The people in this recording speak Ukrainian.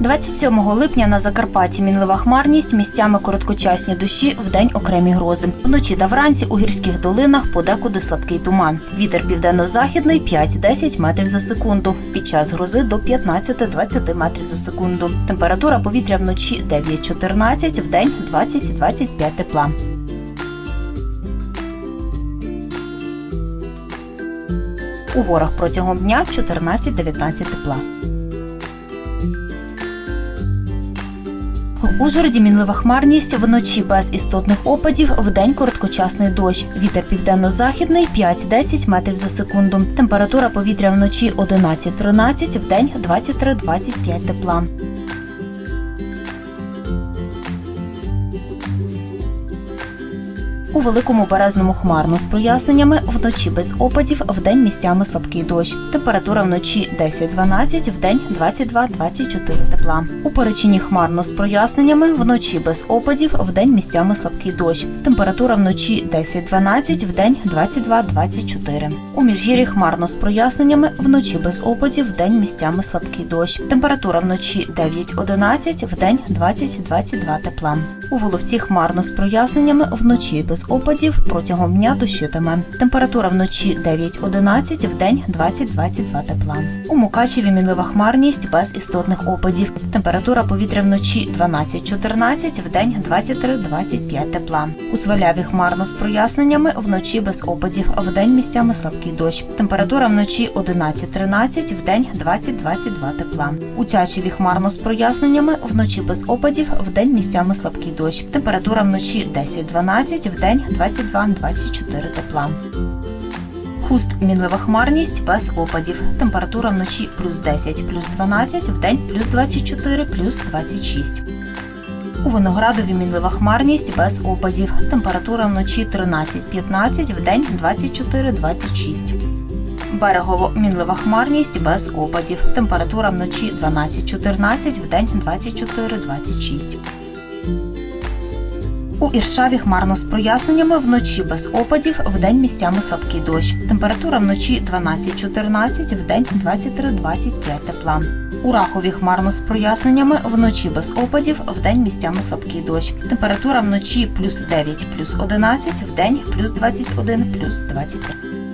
27 липня на Закарпатті мінлива хмарність, місцями короткочасні дощі, вдень окремі грози. Вночі та вранці у гірських долинах подекуди слабкий туман. Вітер південно-західний 5-10 метрів за секунду. Під час грози до 15-20 метрів за секунду. Температура повітря вночі 9-14, вдень 20-25 тепла. У горах протягом дня 14-19 тепла. В Ужгороді мінлива хмарність, вночі без істотних опадів, вдень короткочасний дощ. Вітер південно-західний 5-10 метрів за секунду. Температура повітря вночі 11-13, вдень 23-25 тепла. У великому березному хмарно з проясненнями, вночі без опадів, вдень місцями слабкий дощ. Температура вночі 10-12, вдень 22-24 тепла. У перечині хмарно з проясненнями, вночі без опадів, вдень місцями слабкий дощ. Температура вночі 10-12, вдень 22-24. У міжгір'ї хмарно з проясненнями, вночі без опадів, вдень місцями слабкий дощ. Температура вночі 9-11, вдень 20-22 тепла. У Воловці хмарно з проясненнями, вночі без опадів, протягом дня дощитиме. Температура вночі 9-11, вдень 20-22 тепла. У Мукачеві мінлива хмарність без істотних опадів. Температура повітря вночі 12-14, вдень 23-25 тепла. У Сваляві хмарно з проясненнями, вночі без опадів, а вдень місцями слабкий дощ. Температура вночі 11-13, вдень 20-22 тепла. У Тячеві хмарно з проясненнями, вночі без опадів, вдень місцями слабкий дощ. Температура вночі 10-12, вдень 22-24 тепла. Хуст мінлива хмарність без опадів. Температура вночі плюс 10, плюс 12, вдень плюс 24, плюс 26. У Виноградові мінлива хмарність без опадів. Температура вночі 13-15, вдень 24-26. Берегово мінлива хмарність без опадів. Температура вночі 12-14, вдень 24-26. У Іршаві хмарно з проясненнями, вночі без опадів, вдень місцями слабкий дощ. Температура вночі 12-14, вдень 23-25 тепла. У Рахові хмарно з проясненнями, вночі без опадів, вдень місцями слабкий дощ. Температура вночі плюс 9, плюс 11, вдень плюс 21, плюс 23.